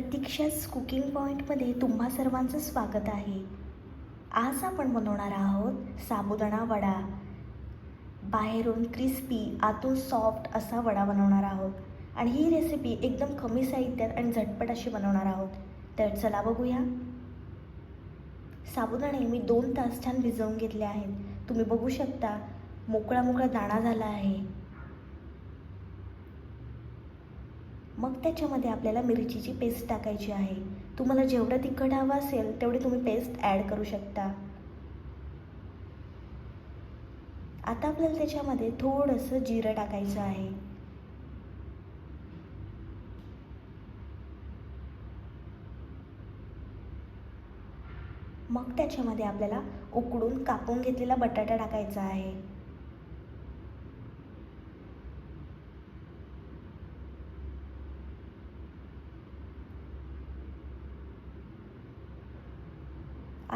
प्रतीक्षाच cooking पॉईंटमध्ये तुम्हा सर्वांचं स्वागत आहे. आज आपण बनवणार आहोत साबुदाणा वडा. बाहेरून क्रिस्पी आतून सॉफ्ट असा वडा बनवणार आहोत. आणि ही रेसिपी एकदम कमी साहित्यात आणि झटपट अशी बनवणार आहोत. तर चला बघूया. साबुदाणे मी दोन तास छान भिजवून घेतले आहेत. तुम्ही बघू शकता मोकळा मोकळा दाणा झाला आहे. मग त्याच्यामध्ये आपल्याला मिरचीची पेस्ट टाकायची आहे. तुम्हाला जेवढं तिखट हवं असेल तेवढी तुम्ही पेस्ट ॲड करू शकता. आता आपल्याला त्याच्यामध्ये थोडंसं जिरं टाकायचं आहे. मग त्याच्यामध्ये आपल्याला उकडून कापून घेतलेला बटाटा टाकायचा आहे.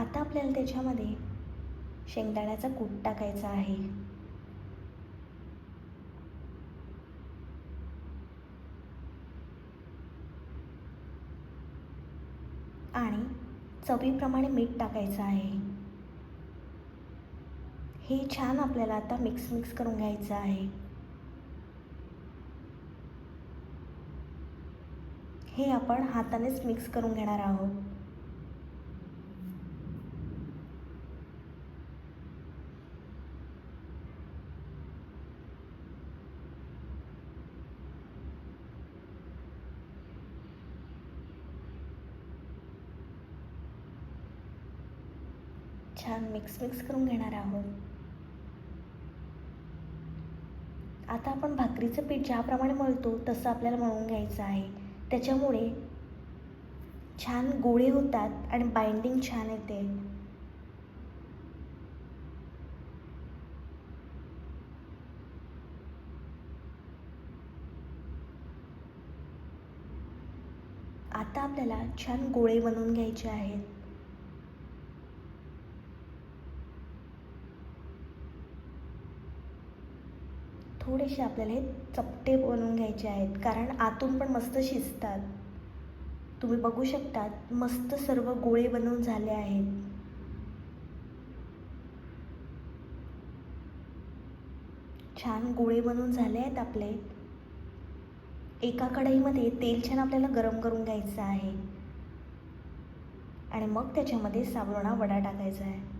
आता आपल्याला त्याच्यामध्ये शेंगदाण्याचा कूट टाकायचा आहे. आणि चवीप्रमाणे मीठ टाकायचं आहे. हे छान आपल्याला आता मिक्स मिक्स करून घ्यायचं आहे. हे आपण हातानेच मिक्स करून घेणार आहोत. छान मिक्स मिक्स करून घेणार आहोत. आता आपण भाकरीचं पीठ ज्याप्रमाणे मळतो तसं आपल्याला मळून घ्यायचं आहे. त्याच्यामुळे छान गोळे होतात आणि बाइंडिंग छान येते. आता आपल्याला छान गोळे बनवून घ्यायचे आहेत. थोडेसे आपल्याला हे चपटे बनवून घ्यायचे आहेत. कारण आतून पण मस्त शिजतात. तुम्ही बघू शकतात मस्त सर्व गोळे बनवून झाले आहेत. छान गोळे बनवून झाले आहेत आपले. एका कढईमध्ये तेल छान आपल्याला गरम करून घ्यायचं आहे. आणि मग त्याच्यामध्ये साबुदाणा वडा टाकायचा आहे.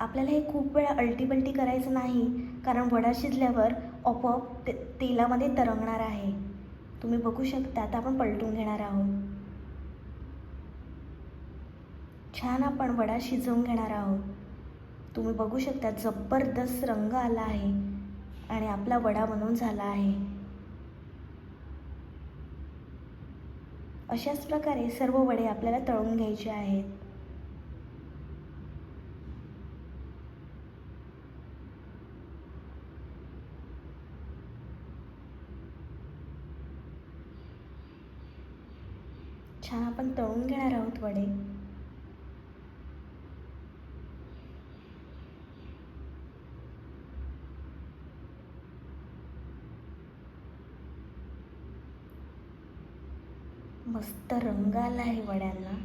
आपल्याला हे खूप वेळा अल्टीपल्टी करायचं नाही कारण वडा शिजल्यावर आपोआप ते तेलामध्ये तरंगणार आहे. तुम्ही बघू शकता आता आपण पलटून घेणार आहोत. छान आपण वडा शिजवून घेणार आहोत. तुम्ही बघू शकता जबरदस्त रंग आला आहे आणि आपला वडा बनवून झाला आहे. अशाच प्रकारे सर्व वडे आपल्याला तळून घ्यायचे आहेत. छान आपण तळून घेणार आहोत वडे. मस्त रंग आला आहे वड्यांना.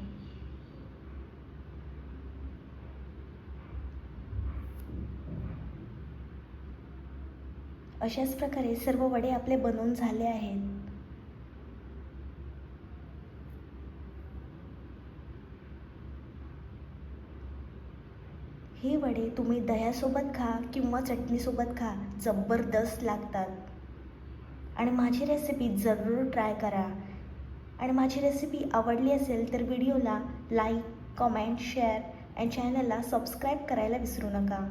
अशाच प्रकारे सर्व वडे आपले बनवून झाले आहेत. हे वडे तुम्ही दह्यासोबत खा किंवा चटणीसोबत खा जबरदस्त लागतात. आणि माझी रेसिपी जरूर ट्राय करा. आणि माझी रेसिपी आवडली असेल तर व्हिडिओला लाईक कमेंट शेअर अँड चॅनलला सबस्क्राईब करायला विसरू नका.